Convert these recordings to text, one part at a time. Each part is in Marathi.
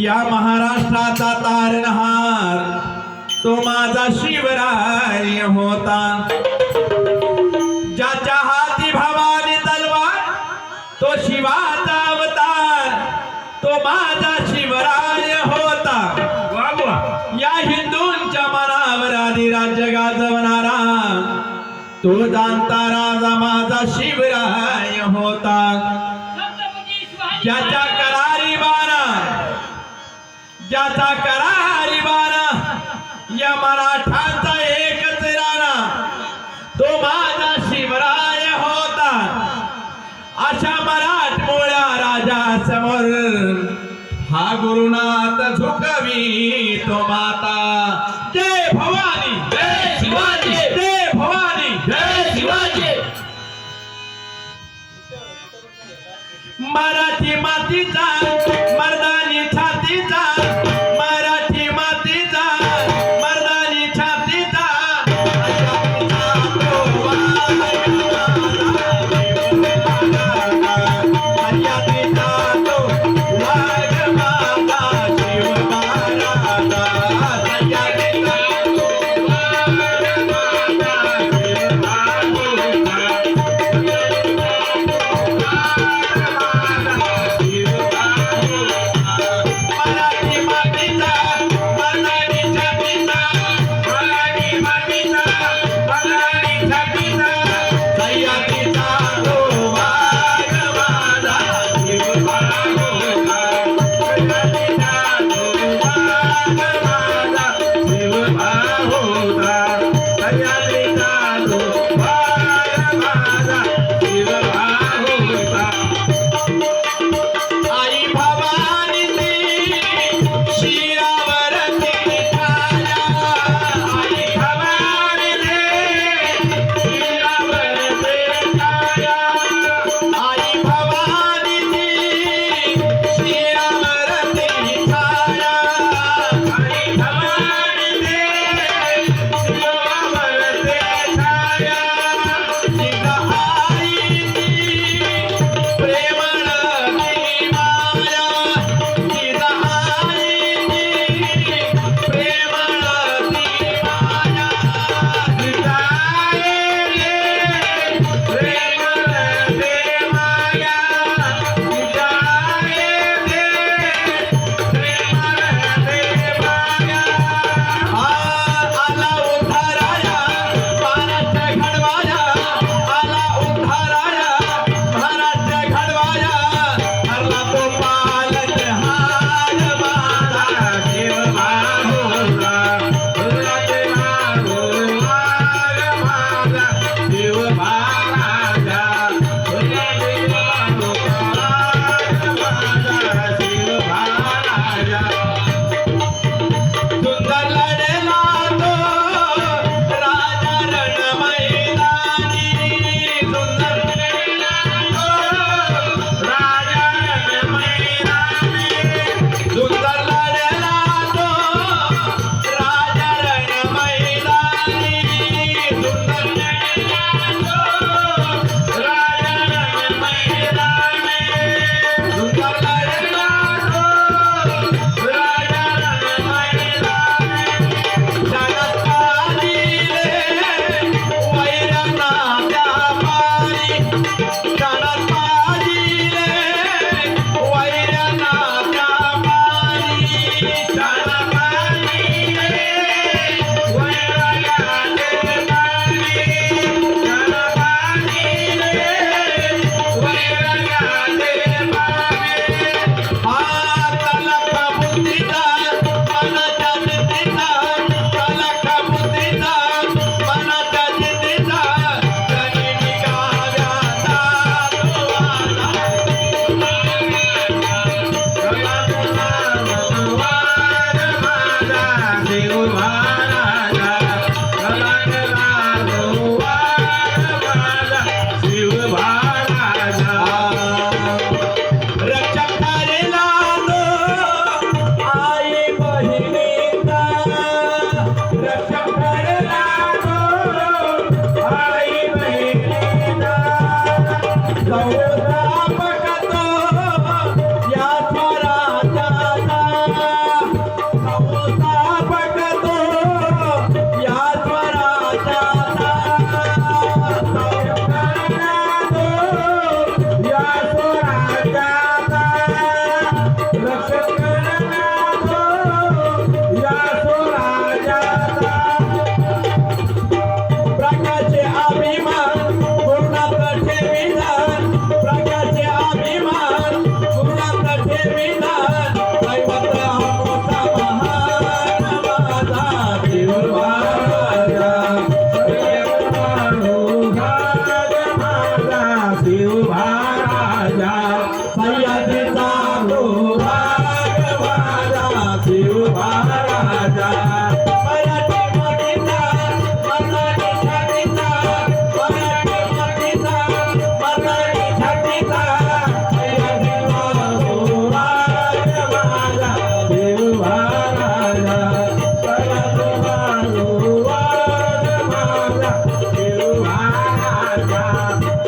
या महाराष्ट्राचा तारणहार तो माझा शिवराय होता। ज्याच्या हाती भवानी तलवार तो शिवाचा अवतार तो माझा शिवराय होता। या हिंदूंच्या मनावर राज्य गाजवणारा तो जाणता राजा माझा शिवराय होता। ज्याचा करारी बारा या मराठांचा एकच राणा. तो माझा शिवराय होता. अशा मराठमोळ्या राजा समोर हा गुरुनाथ झुकवी तो माता. जय भवानी. जय शिवाजी! जय भवानी. जय शिवाजी. मराठी मातीचा मर्दानी Bye. দেওয়া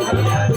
আমি